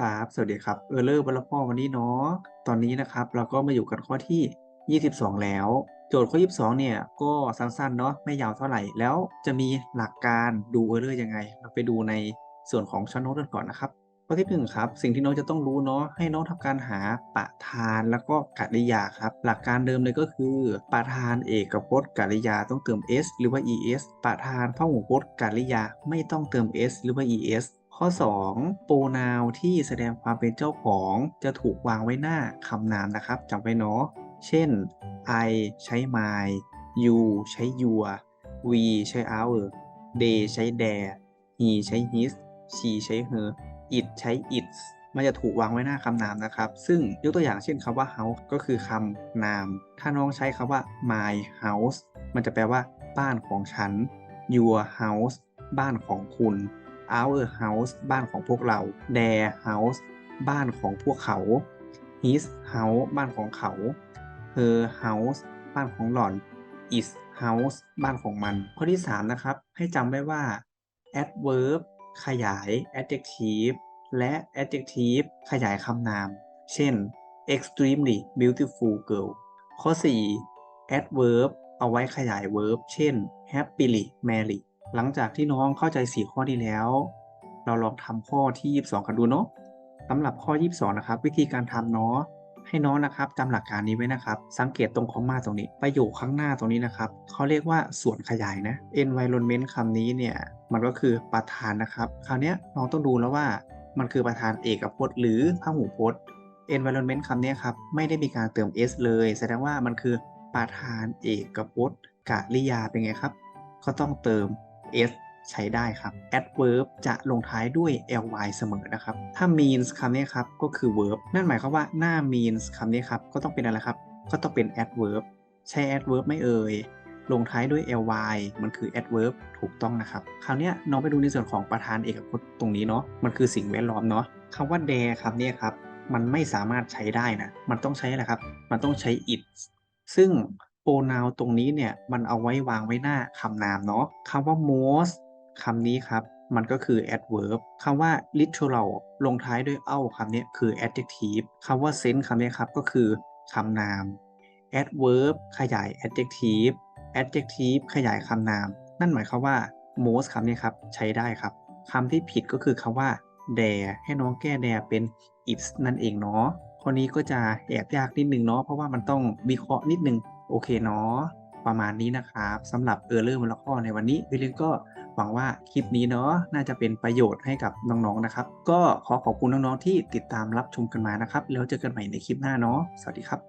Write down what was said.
ครับ สวัสดีครับ เออเลอร์วันลพ่อวันนี้เนาะ ตอนนี้นะครับ เราก็มาอยู่กันข้อที่ 22 แล้ว โจทย์ข้อ 22 เนี่ย ก็สั้นๆ เนาะ ไม่ยาวเท่าไหร่ แล้วจะมีหลักการดูเออเลอร์ยังไง เราไปดูในส่วนของชั้นโน้ตกันก่อนนะครับ ข้อที่ 1 ครับ สิ่งที่น้องจะต้องรู้เนาะ ให้น้องทำการหาประธานแล้วก็กริยาครับ หลักการเดิมเลยก็คือประธานเอกพจน์กริยาต้องเติม s หรือว่า es ประธานพหูพจน์กริยาไม่ต้องเติม s หรือว่า es ข้อ 2 โปรนาวที่แสดงความเป็นเจ้าของจะถูกวางไว้หน้าคำนามนะครับจำไว้เนาะ เช่น I ใช้ my you ใช้ your we ใช้ our they ใช้ their he ใช้ his she ใช้ her it ใช้ its มันจะถูกวางไว้หน้าคำนามนะครับ ซึ่งยกตัวอย่างเช่นคำว่า house ก็คือคำนาม ถ้าน้องใช้คำว่า my house มันจะแปลว่า บ้านของฉัน your house บ้านของคุณ our house บ้านของพวกเรา their house บ้านของพวกเขา his house บ้านของเขา her house บ้านของหล่อน its house บ้านของมัน ข้อที่ 3 นะครับ ให้จำไว้ว่า adverb ขยาย adjective และ adjective ขยายคำนาม เช่น extremely beautiful girl ข้อ 4 adverb เอาไว้ขยาย verb เช่น happily married หลังจากที่น้องเข้าใจ 4 ข้อนี้แล้ว เราลองทำข้อที่ 22 กันดูเนาะสำหรับข้อ 22 นะครับ วิธีการทำเนาะให้น้องนะครับจำหลักการนี้ไว้นะครับ สังเกตตรงคอมมาตรงนี้ ประโยคข้างหน้าตรงนี้นะครับเขาเรียกว่าส่วนขยายนะ environment คำนี้เนี่ย มันก็คือประธานนะครับ คราวนี้น้องต้องดูแล้วว่ามันคือประธานเอกพจน์หรือพหูพจน์ environment คำนี้ครับ ไม่ได้มีการเติม s เลย แสดงว่ามันคือประธานเอกพจน์กริยาเป็นไงครับ ก็ต้องเติม s ใช้ได้ครับ adverb จะลงท้ายด้วย ly เสมอนะครับ ถ้า means คำนี้ครับก็คือ verb นั่นหมายความว่าหน้า means คำนี้ครับก็ต้องเป็นอะไรครับ ก็ต้องเป็น adverb ใช้ adverb ไม่เอ่ยลงท้ายด้วย ly มันคือ adverb ถูกต้องนะครับ คราวนี้น้องไปดูในส่วนของประธานเอกพจน์ตรงนี้เนาะ มันคือสิ่งแวดล้อมเนาะคำว่า there คำนี้ครับ มันไม่สามารถใช้ได้นะ มันต้องใช้อะไรครับ มันต้องใช้ it ซึ่ง pronoun ตรงนี้เนี่ยมันเอาไว้วางไว้หน้าคำนามเนาะคำว่า most คำนี้ครับ มันก็คือ adverb คำว่า literal ลงท้ายด้วย เอาคำนี้คือ adjective คำว่า sense คำนี้ครับก็คือคำนาม adverb ขยาย adjective adjective ขยายคำนาม นั่นหมายความว่า most คำนี้ครับ ใช้ได้ครับคำที่ผิดก็คือคำว่า there ให้น้องแก้ there เป็น its นั่นเองเนาะข้อนี้ก็จะแอบยากนิดนึงเนาะเพราะว่ามันต้องวิเคราะห์นิดนึง โอเคเนาะประมาณนี้นะครับสำหรับเออร์เลอร์วันละข้อในวันนี้วิลเลนก็หวังว่าคลิปนี้เนาะน่าจะเป็นประโยชน์ให้กับน้องๆนะครับ ก็ขอขอบคุณน้องๆที่ติดตามรับชมกันมานะครับ แล้วเจอกันใหม่ในคลิปหน้าเนาะสวัสดีครับ